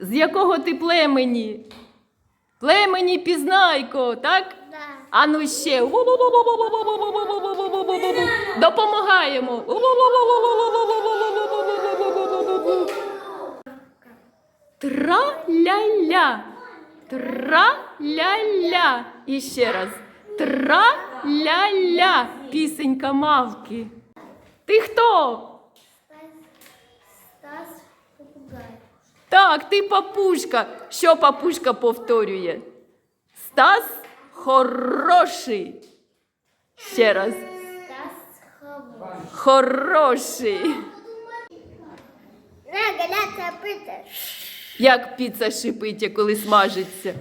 З якого ти племені? Племені пізнайко, так? Да. А ну ще. Допомагаємо. Тра-ля-ля. Тра-ля-ля. І ще раз. Тра-ля-ля. Пісенька мавки. Ти хто? Стас попугай. Так, ти папушка. Що папушка повторює? Стас хороший. Ще раз. Стас. Хороший. Пита. Як піца шипить, коли смажиться.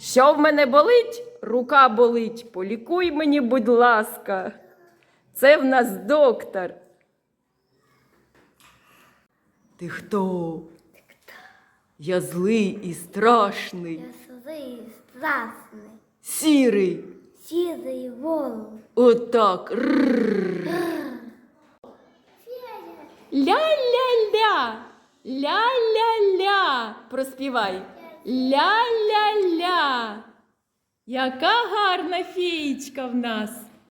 Що в мене болить? Рука болить. Полікуй мені, будь ласка. Це в нас доктор. Ти хто? Я злий і страшний, Я злий, і страшний. сірий. Сірий волос. Отак. Ля-ля-ля. Ля-ля-ля. Проспівай. Ля-ля-ля. Яка гарна феєчка в нас.